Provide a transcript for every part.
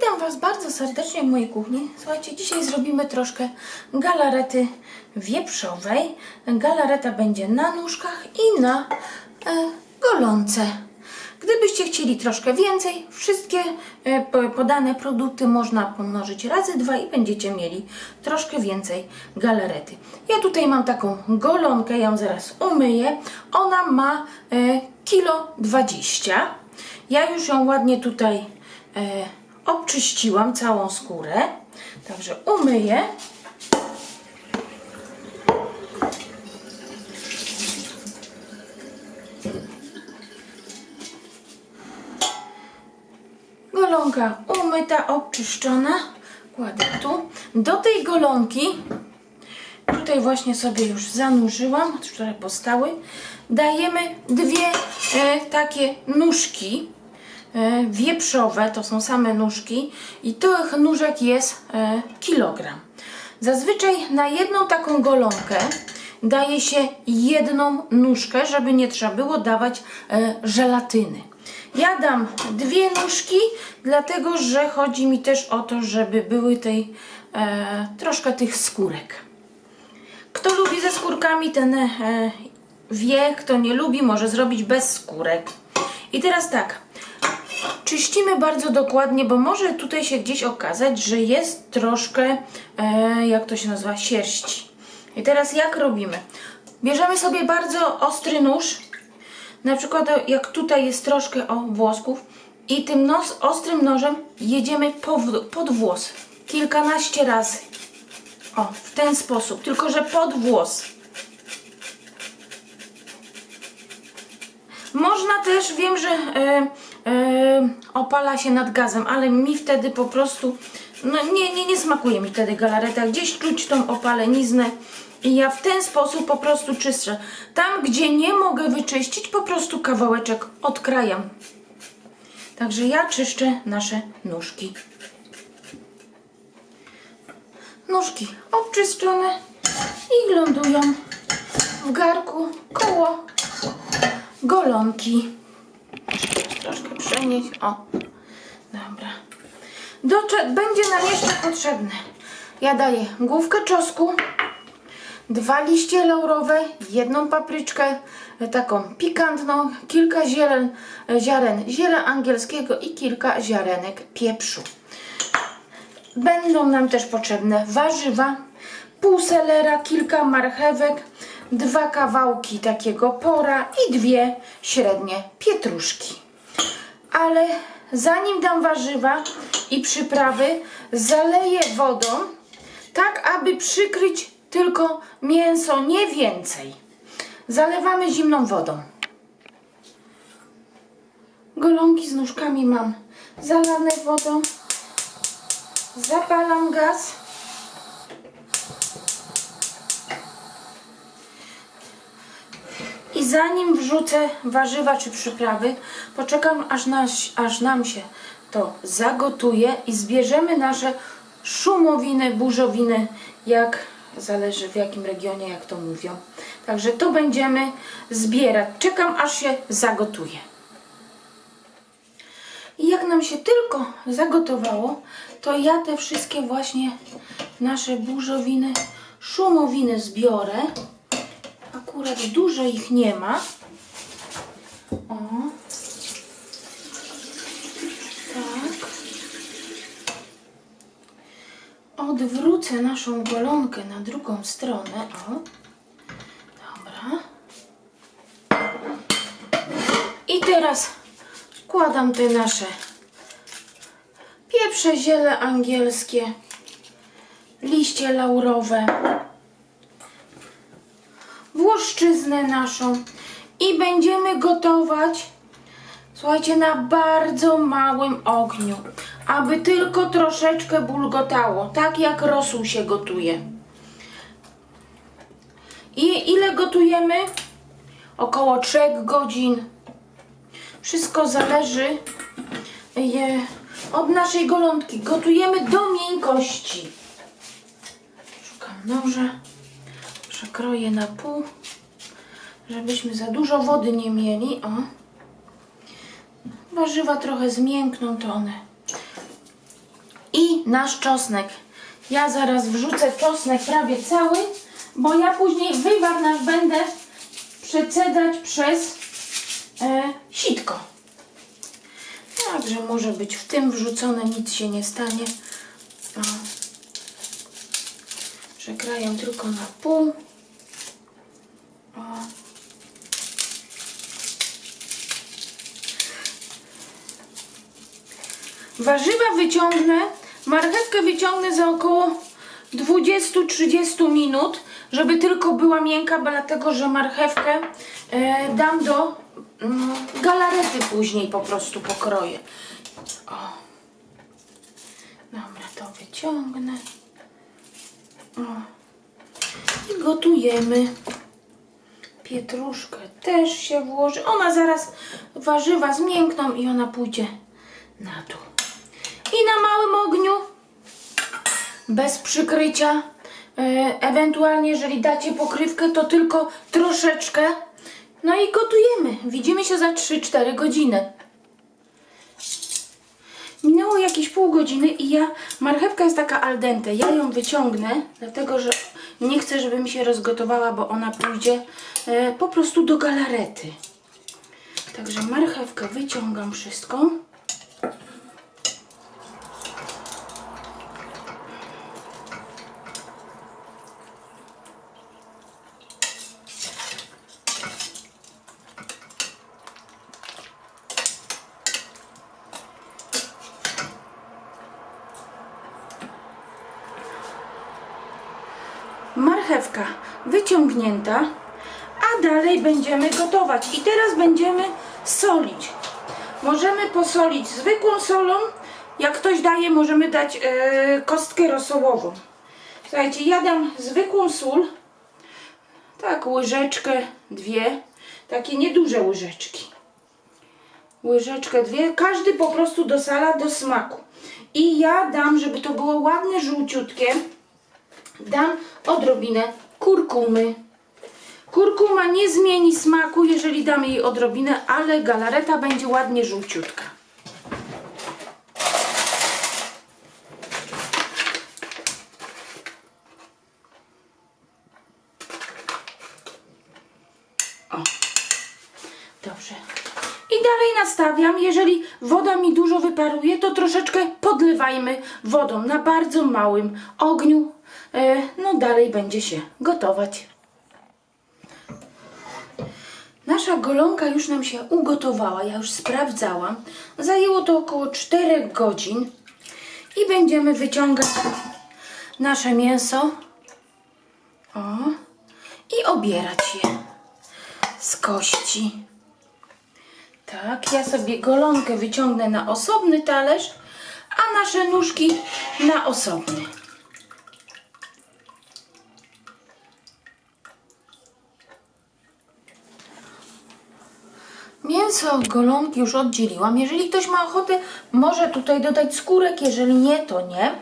Witam Was bardzo serdecznie w mojej kuchni. Słuchajcie, dzisiaj zrobimy troszkę galarety wieprzowej. Galareta będzie na nóżkach i na e, golonce. Gdybyście chcieli troszkę więcej, wszystkie e, po- podane produkty można pomnożyć razy dwa i będziecie mieli troszkę więcej galarety. Ja tutaj mam taką golonkę, ją zaraz umyję. Ona ma e, kilo 20. Ja już ją ładnie tutaj e, obczyściłam całą skórę. Także umyję. Golonka umyta, obczyszczona. Kładę tu. Do tej golonki, tutaj właśnie sobie już zanurzyłam, które postały, dajemy dwie e, takie nóżki wieprzowe, to są same nóżki i tych nóżek jest e, kilogram. Zazwyczaj na jedną taką golonkę daje się jedną nóżkę, żeby nie trzeba było dawać e, żelatyny. Ja dam dwie nóżki, dlatego że chodzi mi też o to, żeby były tej e, troszkę tych skórek. Kto lubi ze skórkami, ten e, wie, kto nie lubi, może zrobić bez skórek. I teraz tak, czyścimy bardzo dokładnie, bo może tutaj się gdzieś okazać, że jest troszkę, e, jak to się nazywa, sierści. I teraz jak robimy? Bierzemy sobie bardzo ostry nóż, na przykład jak tutaj jest troszkę o włosków i tym nos, ostrym nożem jedziemy pod, pod włos kilkanaście razy. O, w ten sposób, tylko że pod włos. Można też, wiem, że e, e, opala się nad gazem, ale mi wtedy po prostu, no nie, nie, nie smakuje mi wtedy galareta. Gdzieś czuć tą opaleniznę i ja w ten sposób po prostu czyszczę. Tam, gdzie nie mogę wyczyścić, po prostu kawałeczek odkrajam. Także ja czyszczę nasze nóżki. Nóżki obczyszczone i lądują w garku koło golonki. Muszę troszkę przenieść. O, dobra. Do, będzie nam jeszcze potrzebne. Ja daję główkę czosnku, dwa liście laurowe, jedną papryczkę e, taką pikantną, kilka ziaren, e, ziaren ziela angielskiego i kilka ziarenek pieprzu. Będą nam też potrzebne warzywa, pół selera, kilka marchewek, dwa kawałki takiego pora i dwie średnie pietruszki. Ale zanim dam warzywa i przyprawy, zaleję wodą, tak aby przykryć tylko mięso, nie więcej. Zalewamy zimną wodą. Golonki z nóżkami mam zalane wodą. Zapalam gaz. Zanim wrzucę warzywa czy przyprawy, poczekam aż, nas, aż nam się to zagotuje i zbierzemy nasze szumowiny, burzowiny, jak zależy w jakim regionie, jak to mówią. Także to będziemy zbierać. Czekam aż się zagotuje. I jak nam się tylko zagotowało, to ja te wszystkie właśnie nasze burzowiny, szumowiny zbiorę. Akurat dużo ich nie ma. O. Tak. Odwrócę naszą golonkę na drugą stronę. O. Dobra. I teraz wkładam te nasze pieprze ziele angielskie, liście laurowe, naszą i będziemy gotować, słuchajcie, na bardzo małym ogniu, aby tylko troszeczkę bulgotało, tak jak rosół się gotuje. I ile gotujemy? Około 3 godzin. Wszystko zależy e, od naszej golonki. Gotujemy do miękkości. Szukam noża. Przekroję na pół, żebyśmy za dużo wody nie mieli. O. Warzywa trochę zmiękną, to one i nasz czosnek. Ja zaraz wrzucę czosnek prawie cały, bo ja później wywar nasz będę przecedzać przez e, sitko. Także może być w tym wrzucone, nic się nie stanie. O. Przekraję tylko na pół. Warzywa wyciągnę, marchewkę wyciągnę za około 20-30 minut, żeby tylko była miękka, bo dlatego, że marchewkę e, dam do mm, galarety później po prostu pokroję. O. Dobra, to wyciągnę. O. I gotujemy. Pietruszkę też się włoży. Ona zaraz warzywa zmiękną i ona pójdzie na dół. Na małym ogniu, bez przykrycia. E, ewentualnie, jeżeli dacie pokrywkę, to tylko troszeczkę. No i gotujemy. Widzimy się za 3-4 godziny. Minęło jakieś pół godziny i ja, marchewka jest taka al dente, ja ją wyciągnę, dlatego że nie chcę, żeby mi się rozgotowała, bo ona pójdzie e, po prostu do galarety. Także marchewkę wyciągam wszystką. Marchewka wyciągnięta, a dalej będziemy gotować. I teraz będziemy solić. Możemy posolić zwykłą solą. Jak ktoś daje, możemy dać e, kostkę rosołową. Słuchajcie, ja dam zwykłą sól. Tak, łyżeczkę, dwie. Takie nieduże łyżeczki. Łyżeczkę, dwie. Każdy po prostu dosala do smaku. I ja dam, żeby to było ładne, żółciutkie dam odrobinę kurkumy. Kurkuma nie zmieni smaku, jeżeli damy jej odrobinę, ale galareta będzie ładnie żółciutka. O. Dobrze. I dalej nastawiam, jeżeli woda mi dużo wyparuje, to troszeczkę podlewajmy wodą na bardzo małym ogniu. E, no dalej będzie się gotować. Nasza golonka już nam się ugotowała, ja już sprawdzałam. Zajęło to około 4 godzin i będziemy wyciągać nasze mięso o, i obierać je z kości. Tak, ja sobie golonkę wyciągnę na osobny talerz, a nasze nóżki na osobny. Mięso golonki już oddzieliłam. Jeżeli ktoś ma ochotę, może tutaj dodać skórek, jeżeli nie, to nie.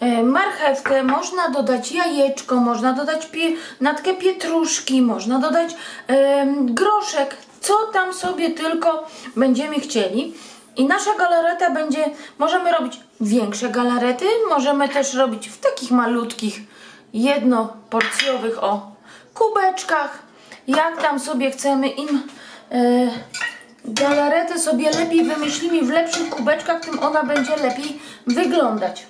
E, Marchewkę, można dodać jajeczko, można dodać pie, natkę pietruszki, można dodać em, groszek, co tam sobie tylko będziemy chcieli. I nasza galareta będzie, możemy robić większe galarety, możemy też robić w takich malutkich, jednoporcjowych, o, kubeczkach, jak tam sobie chcemy. Im e, galaretę sobie lepiej wymyślimy w lepszych kubeczkach, tym ona będzie lepiej wyglądać.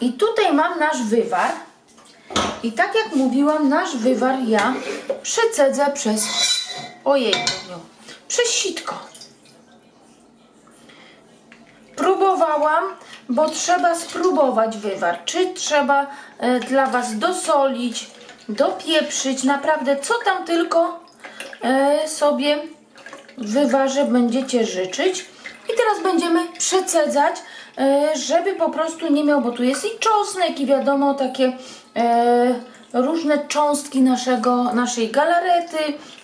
I tutaj mam nasz wywar. I tak jak mówiłam, nasz wywar ja przecedzę przez ojej, przez sitko. Próbowałam, bo trzeba spróbować wywar. Czy trzeba e, dla Was dosolić, dopieprzyć, naprawdę co tam tylko sobie w wywarze będziecie życzyć. I teraz będziemy przecedzać, e, żeby po prostu nie miał, bo tu jest i czosnek i wiadomo takie e, różne cząstki naszego, naszej galarety,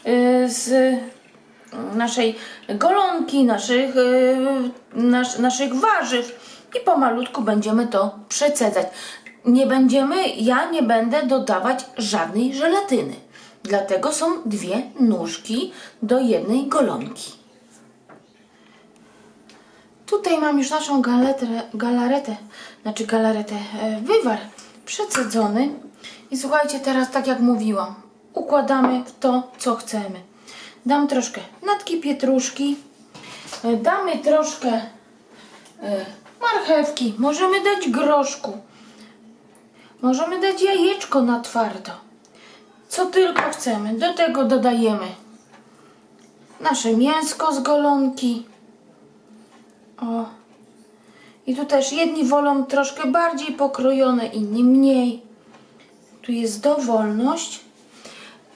e, z naszej golonki, naszych, e, nas, naszych warzyw i pomalutku będziemy to przecedzać. Nie będziemy, ja nie będę dodawać żadnej żelatyny. Dlatego są dwie nóżki do jednej golonki. Tutaj mam już naszą galetę, galaretę, znaczy galaretę, e, wywar przecedzony. I słuchajcie, teraz tak jak mówiłam, układamy to, co chcemy. Dam troszkę natki pietruszki, e, damy troszkę e, marchewki, możemy dać groszku, możemy dać jajeczko na twardo. Co tylko chcemy. Do tego dodajemy nasze mięsko z golonki. O. I tu też jedni wolą troszkę bardziej pokrojone, inni mniej. Tu jest dowolność.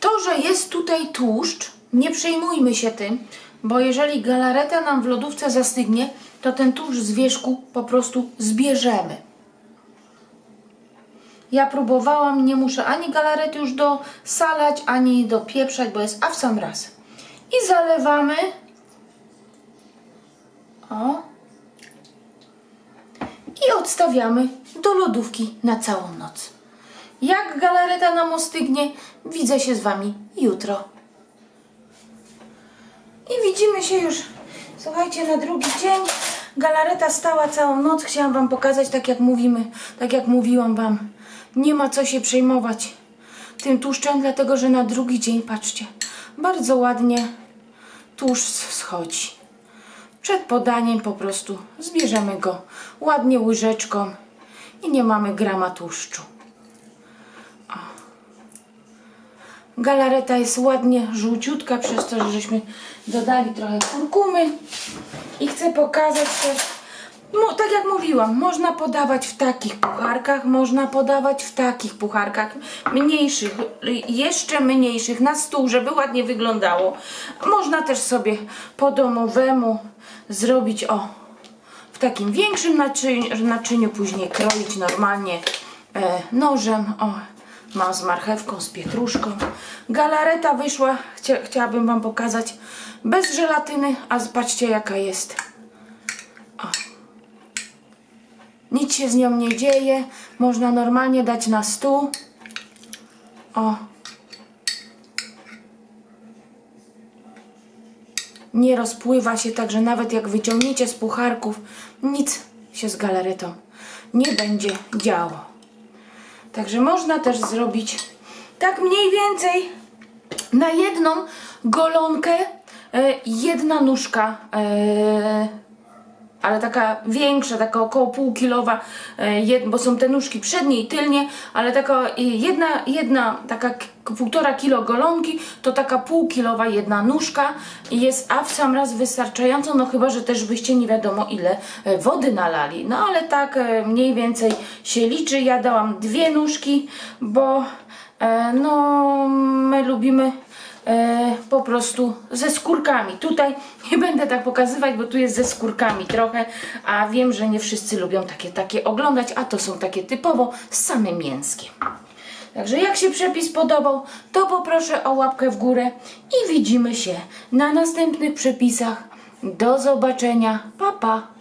To, że jest tutaj tłuszcz, nie przejmujmy się tym, bo jeżeli galareta nam w lodówce zastygnie, to ten tłuszcz z wierzchu po prostu zbierzemy. Ja próbowałam, nie muszę ani galarety już dosalać, ani dopieprzać, bo jest a w sam raz. I zalewamy. O. I odstawiamy do lodówki na całą noc. Jak galareta nam ostygnie, widzę się z Wami jutro. I widzimy się już, słuchajcie, na drugi dzień. Galareta stała całą noc. Chciałam Wam pokazać, tak jak mówimy, tak jak mówiłam Wam. Nie ma co się przejmować tym tłuszczem, dlatego że na drugi dzień, patrzcie, bardzo ładnie tłuszcz schodzi. Przed podaniem po prostu zbierzemy go ładnie łyżeczką i nie mamy grama tłuszczu. Galareta jest ładnie żółciutka przez to, że żeśmy dodali trochę kurkumy. I chcę pokazać też, tak jak mówiłam, można podawać w takich pucharkach, można podawać w takich pucharkach, mniejszych, jeszcze mniejszych, na stół, żeby ładnie wyglądało. Można też sobie po domowemu zrobić, o, w takim większym naczyniu, naczyniu później kroić normalnie e, nożem, o, mam z marchewką, z pietruszką. Galareta wyszła, Chcia, chciałabym Wam pokazać, bez żelatyny, a zobaczcie jaka jest. O. Nic się z nią nie dzieje, można normalnie dać na stół. O. Nie rozpływa się, także nawet jak wyciągniecie z pucharków, nic się z galaretą nie będzie działo. Także można też zrobić tak mniej więcej na jedną golonkę e, jedna nóżka, e, ale taka większa, taka około półkilowa, e, bo są te nóżki przednie i tylnie, ale taka jedna, jedna taka półtora kilo golonki, to taka półkilowa jedna nóżka jest a w sam raz wystarczająco, no chyba, że też byście nie wiadomo ile e, wody nalali. No ale tak e, mniej więcej się liczy. Ja dałam dwie nóżki, bo no my lubimy e, po prostu ze skórkami. Tutaj nie będę tak pokazywać, bo tu jest ze skórkami trochę, a wiem, że nie wszyscy lubią takie, takie oglądać, a to są takie typowo z samym mięskiem. Także jak się przepis podobał, to poproszę o łapkę w górę i widzimy się na następnych przepisach. Do zobaczenia. Pa, pa.